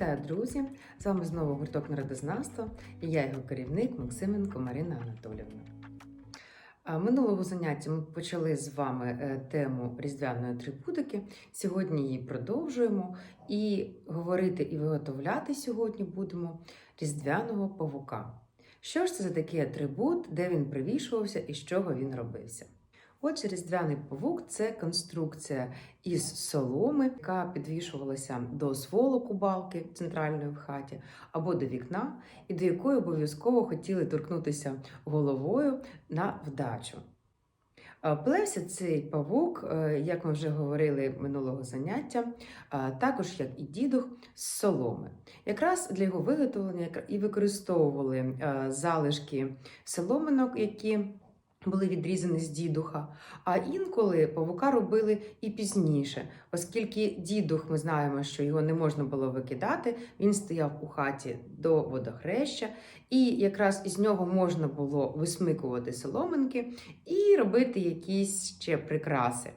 Вітаю, друзі! З вами знову гурток народознавства і я його керівник Максименко Марина Анатолівна. Минулого заняття ми почали з вами е, тему різдвяної атрибутики. Сьогодні її продовжуємо і говорити і виготовляти сьогодні будемо різдвяного павука. Що ж це за такий атрибут, де він привішувався і з чого він робився? Отже, різдвяний павук це конструкція із соломи, яка підвішувалася до сволоку балки центральної в хаті або до вікна, і до якої обов'язково хотіли торкнутися головою на вдачу. А, Плевся цей павук, е, як ми вже говорили минулого заняття, також як і дідух з соломи. Якраз для його виготовлення і використовували е, залишки соломинок, які були відрізані з дідуха. А інколи павука робили і пізніше, оскільки дідух, ми знаємо, що його не можна було викидати, він стояв у хаті до водохреща, і якраз із нього можна було висмикувати соломинки і робити якісь ще прикраси.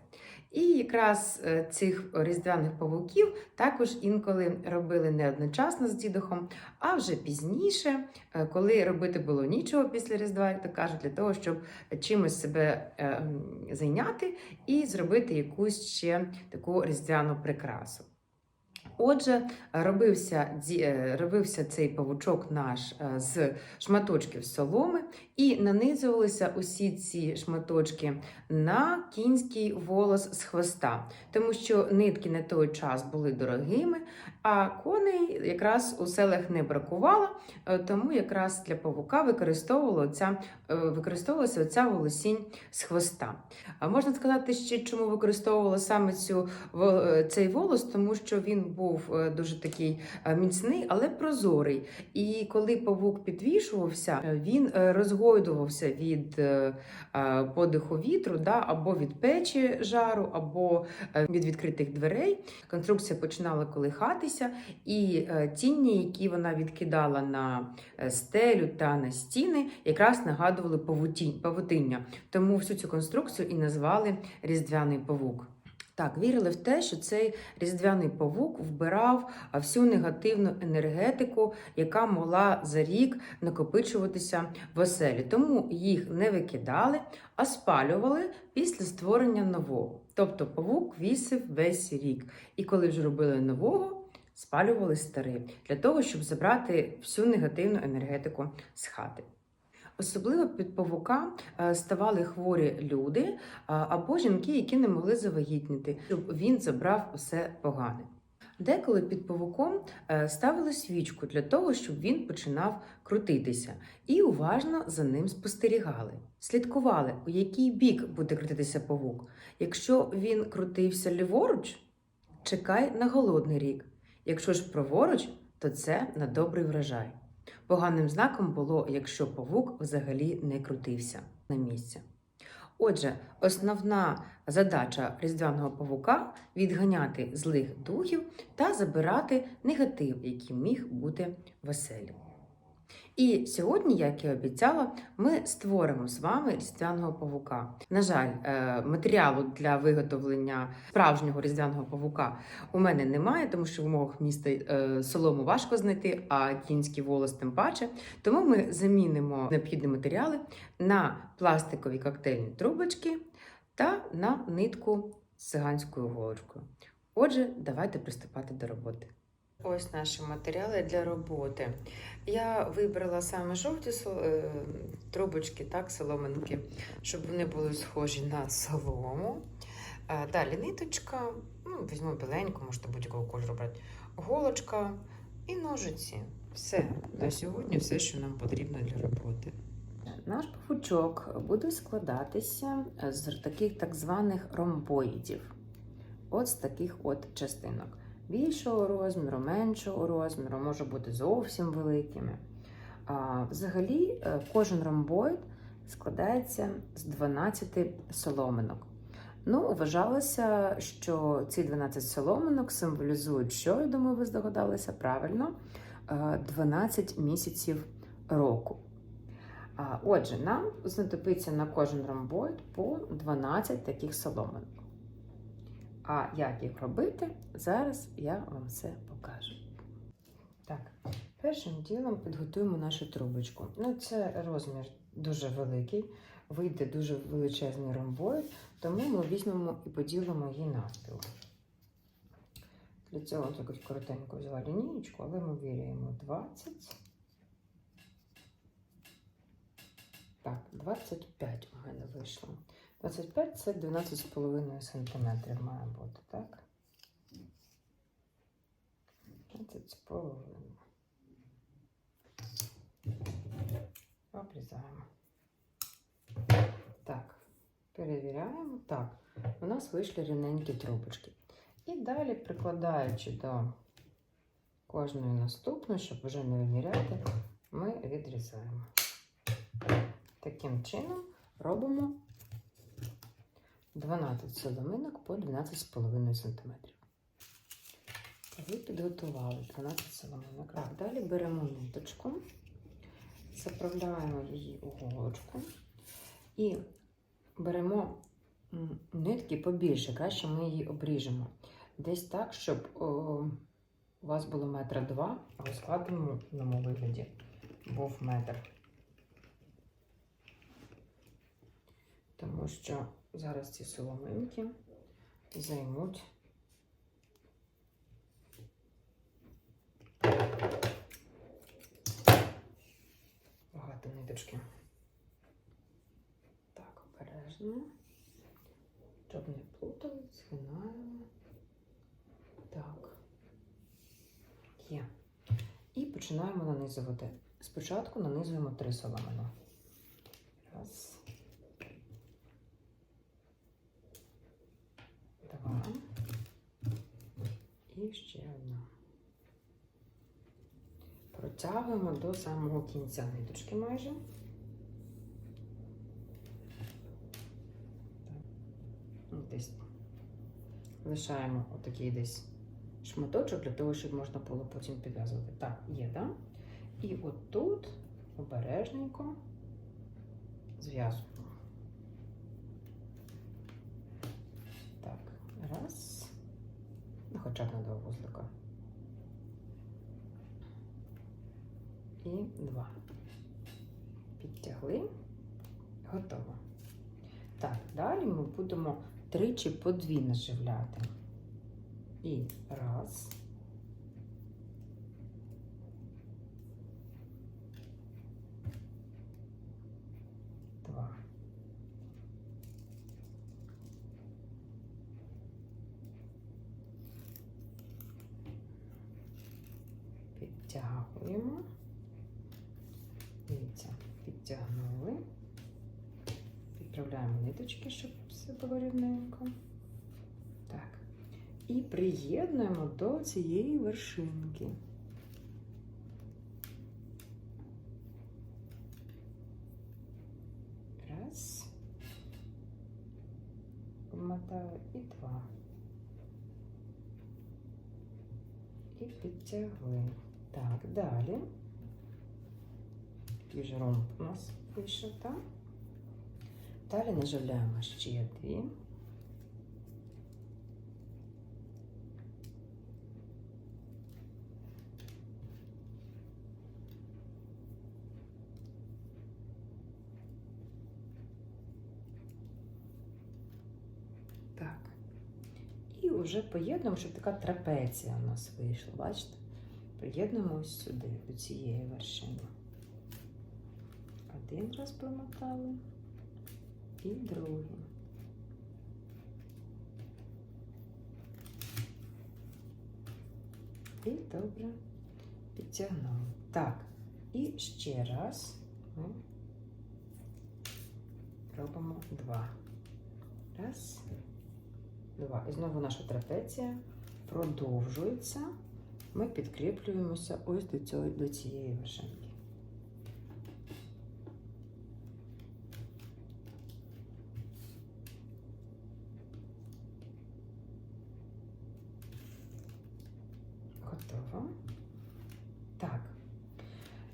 І якраз е, цих різдвяних павуків також інколи робили не одночасно з дідухом, а вже пізніше, е, коли робити було нічого після Різдва, як то кажуть, для того, щоб чимось себе е, зайняти і зробити якусь ще таку різдвяну прикрасу. Отже, робився, е, робився цей павучок наш е, з шматочків соломи, і нанизувалися усі ці шматочки на кінський волос з хвоста, тому що нитки на той час були дорогими, а коней якраз у селах не бракувало, е, тому якраз для павука використовувала ця, використовувалася оця волосінь з хвоста. А можна сказати ще, чому використовувала саме цю, е, цей волос, тому що він був е, дуже такий е, міцний, але прозорий. І коли павук підвішувався, е, він е, розгойдувався від е, е, подиху вітру, да, або від печі жару, або е, від відкритих дверей. Конструкція починала колихатися, і е, тіні, які вона відкидала на е, стелю та на стіни, якраз нагадували павутиння. Тому всю цю конструкцію і назвали Різдвяний павук. Так, вірили в те, що цей різдвяний павук вбирав всю негативну енергетику, яка могла за рік накопичуватися в оселі. Тому їх не викидали, а спалювали після створення нового. Тобто павук вісив весь рік. І коли вже робили нового, спалювали старий для того, щоб забрати всю негативну енергетику з хати. Особливо під павука е, ставали хворі люди або жінки, які не могли завагітніти, щоб він забрав усе погане. Деколи під павуком е, ставили свічку для того, щоб він починав крутитися, і уважно за ним спостерігали. Слідкували, у який бік буде крутитися павук. Якщо він крутився ліворуч, чекай на голодний рік. Якщо ж праворуч, то це на добрий врожай. Поганим знаком було, якщо павук взагалі не крутився на місці. Отже, основна задача різдвяного павука відганяти злих духів та забирати негатив, який міг бути в. І сьогодні, як і обіцяла, ми створимо з вами різдвяного павука. На жаль, е, матеріалу для виготовлення справжнього різдвяного павука у мене немає, тому що в умовах міста е, солому важко знайти, а кінський волос тим паче. Тому ми замінимо необхідні матеріали на пластикові коктейльні трубочки та на нитку з циганською голочкою. Отже, давайте приступати до роботи. Ось наші матеріали для роботи. Я вибрала саме жовті е, трубочки, так, соломинки, щоб вони були схожі на солому. Е, Далі ниточка, ну, візьму біленьку, можете будь-якого кольору брати, голочка і ножиці. Все, на сьогодні все, що нам потрібно для роботи. Наш павучок буде складатися з таких так званих ромбоїдів. От з таких от частинок більшого розміру, меншого розміру, може бути зовсім великими. А, взагалі, е, кожен ромбоїд складається з 12 соломинок. Ну, вважалося, що ці 12 соломинок символізують, що я думаю, ви здогадалися правильно, е, 12 місяців року. Отже, нам знадобиться на кожен ромбоїд по 12 таких соломинок. А як їх робити, зараз я вам все покажу. Так, першим ділом підготуємо нашу трубочку. Ну, це розмір дуже великий, вийде дуже величезний ромбоїд, тому ми візьмемо і поділимо її навпіл. Для цього таку коротеньку взяла лінієчку, але ми віряємо 20. Так, 25 у мене вийшло. 25 це 12,5 см має бути, так? 15,5. Обрізаємо. Так, перевіряємо. Так, у нас вийшли рівненькі трубочки. І далі, прикладаючи до кожної наступної, щоб вже не виміряти, ми відрізаємо. Таким чином робимо 12 соломинок по 12,5 см. Ви підготували 12 соломинок. Так, далі беремо ниточку, заправляємо її у голочку і беремо нитки побільше, краще ми її обріжемо. Десь так, щоб о, у вас було метра два, а у складеному вигляді був метр. Тому що зараз ці соломинки займуть багато ниточки. Так, обережно. Щоб не плутали, згинаємо. Так. Є. І починаємо нанизувати. Спочатку нанизуємо три соломини. Раз. Два. І ще одна. Протягуємо до самого кінця ниточки майже. Десь лишаємо отакий десь шматочок для того, щоб можна було потім підв'язувати. Так, є, так? І отут обережненько зв'язуємо. Так, раз. На два вузлика. І два. Підтягли. Готово. Так, далі ми будемо тричі по дві наживляти. І раз. Два. Підтягуємо. Дивіться, підтягнули. Підправляємо ниточки, щоб все було рівненько. Так. І приєднуємо до цієї вершинки. Раз. Обмотаю і два. І підтягли. Так, далі. Такий же ромб у нас вийшов, так? Далі наживляємо ще дві. Так. І вже поєднуємо, щоб така трапеція у нас вийшла. Бачите? Приєднуємо ось сюди, до цієї вершини. Один раз промотали і другий. І добре підтягнули. Так, і ще раз ми робимо два. Раз, два. І знову наша трапеція продовжується. Ми підкріплюємося ось до, цього, до цієї вершинки. Готово. Так.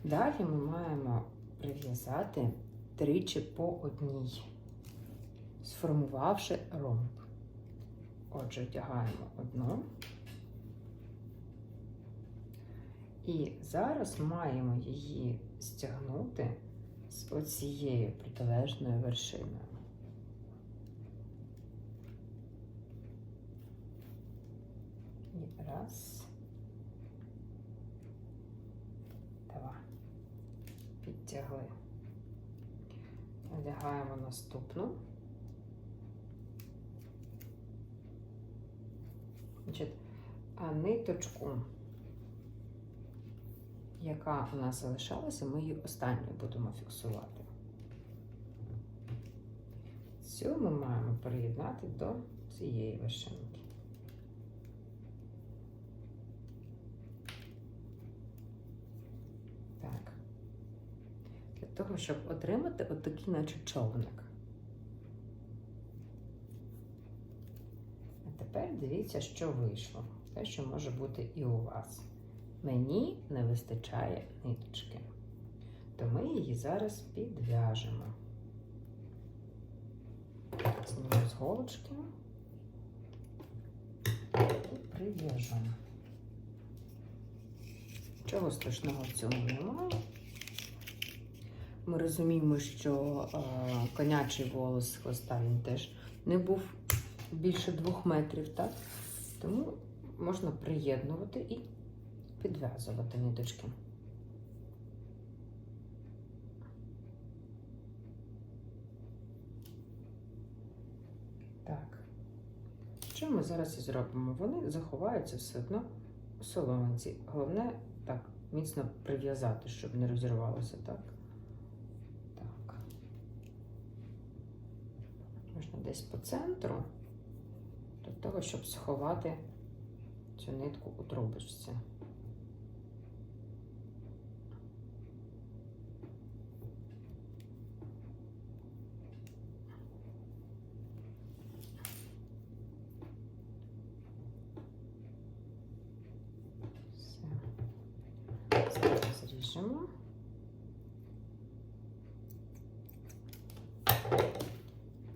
Далі ми маємо прив'язати тричі по одній, сформувавши ромб. Отже, вдягаємо одну І зараз маємо її стягнути з оцією протилежною вершиною. І раз. Два. Підтягли. Одягаємо наступну. Значить, а ниточку, яка у нас залишалася, ми її останньою будемо фіксувати. Цю ми маємо приєднати до цієї вершинки. Так. Для того, щоб отримати отакий, наче човник. А тепер дивіться, що вийшло. Те, що може бути і у вас. Мені не вистачає ниточки, то ми її зараз підв'яжемо. Зніму з голочки і прив'яжу. Чого страшного в цьому немає. Ми розуміємо, що е, конячий волос хвоста він теж не був більше двох метрів, так? Тому можна приєднувати і підв'язувати ниточки. Так. Що ми зараз і зробимо? Вони заховаються все одно у соломинці. Головне так, міцно прив'язати, щоб не розірвалося, так? Так. Можна десь по центру, для того, щоб сховати цю нитку у трубочці. Все. Зараз.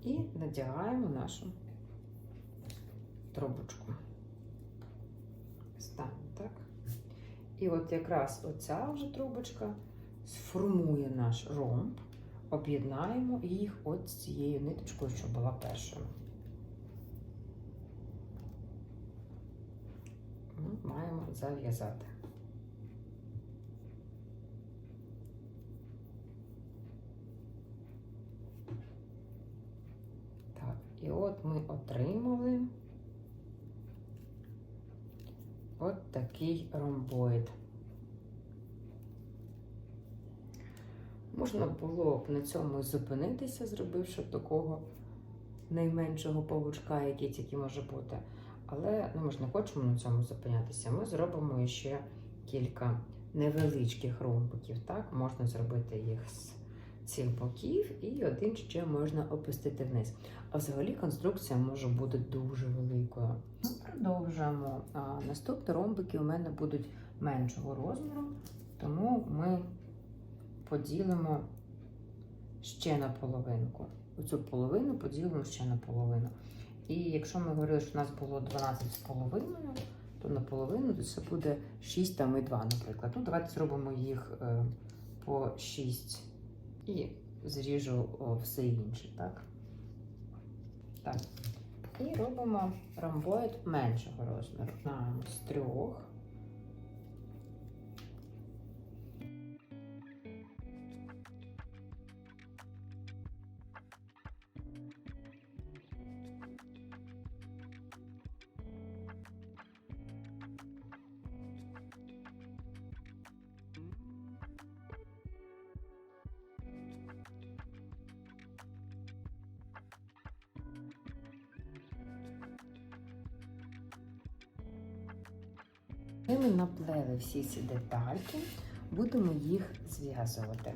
І надягаємо нашу трубочку. Ставимо так. І от якраз оця вже трубочка сформує наш ромб, об'єднаємо їх от з цією ниточкою, що була першою. Маємо зав'язати. Так, і от ми отримали от такий ромбоїд. Можна було б на цьому і зупинитися, зробивши такого найменшого павучка, який тільки може бути. Але ну, ми ж не хочемо на цьому зупинятися. Ми зробимо ще кілька невеличких ромбиків. Так? Можна зробити їх з цих боків, і один ще можна опустити вниз. А взагалі конструкція може бути дуже великою. Продовжуємо. Наступні ромбики у мене будуть меншого розміру, тому ми поділимо ще на половинку. Оцю половину поділимо ще на половину. І якщо ми говорили, що у нас було 12,5, то на половину це буде 6 там і 2, наприклад. Ну, давайте зробимо їх е, по 6 і зріжу все інше, так? Так. І робимо ромбоїд меншого розміру. на з трьох. Ми наплели всі ці детальки, будемо їх зв'язувати.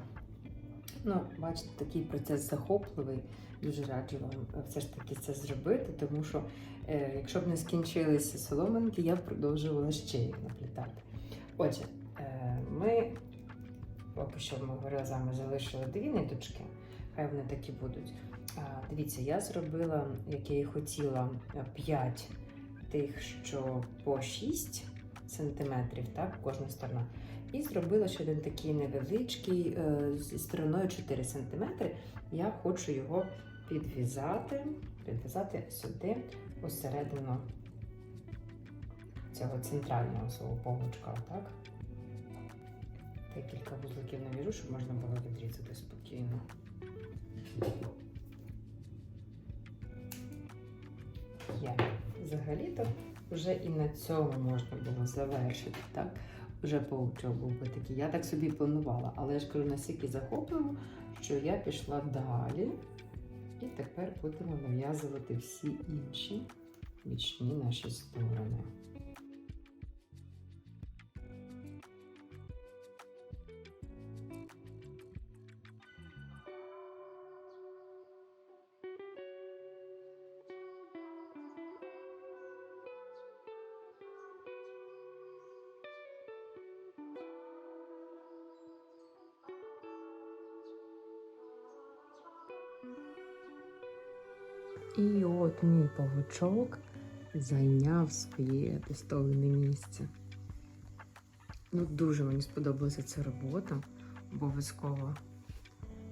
Ну, бачите, такий процес захопливий. Дуже раджу вам е, все ж таки це зробити, тому що е, якщо б не скінчилися соломинки, я б продовжувала ще їх наплітати. Отже, е, ми поки що ми вами, залишили дві ниточки, хай вони такі будуть. А, дивіться, я зробила, як я і хотіла, 5 тих, що по 6 сантиметрів, так, кожна сторона. І зробила ще один такий невеличкий е, зі стороною 4 см. Я хочу його підв'язати, підв'язати сюди, усередину цього центрального свого павучка, так? Декілька вузликів навіжу, щоб можна було відрізати спокійно. Є. Взагалі-то вже і на цьому можна було завершити, так? Вже паучок був би такий. Я так собі планувала, але я ж кажу, настільки захоплено, що я пішла далі. І тепер будемо нав'язувати всі інші бічні наші сторони. І от мій павучок зайняв своє достойне місце. Ну, дуже мені сподобалася ця робота. Обов'язково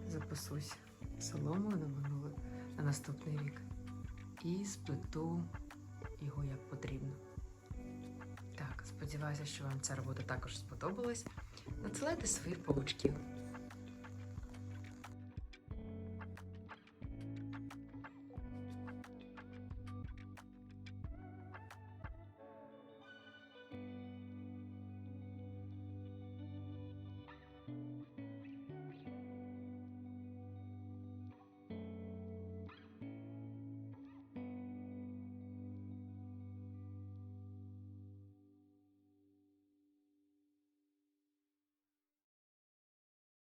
запасусь соломою на минуле на наступний рік і сплету його як потрібно. Так, сподіваюся, що вам ця робота також сподобалась. Надсилайте своїх павучків.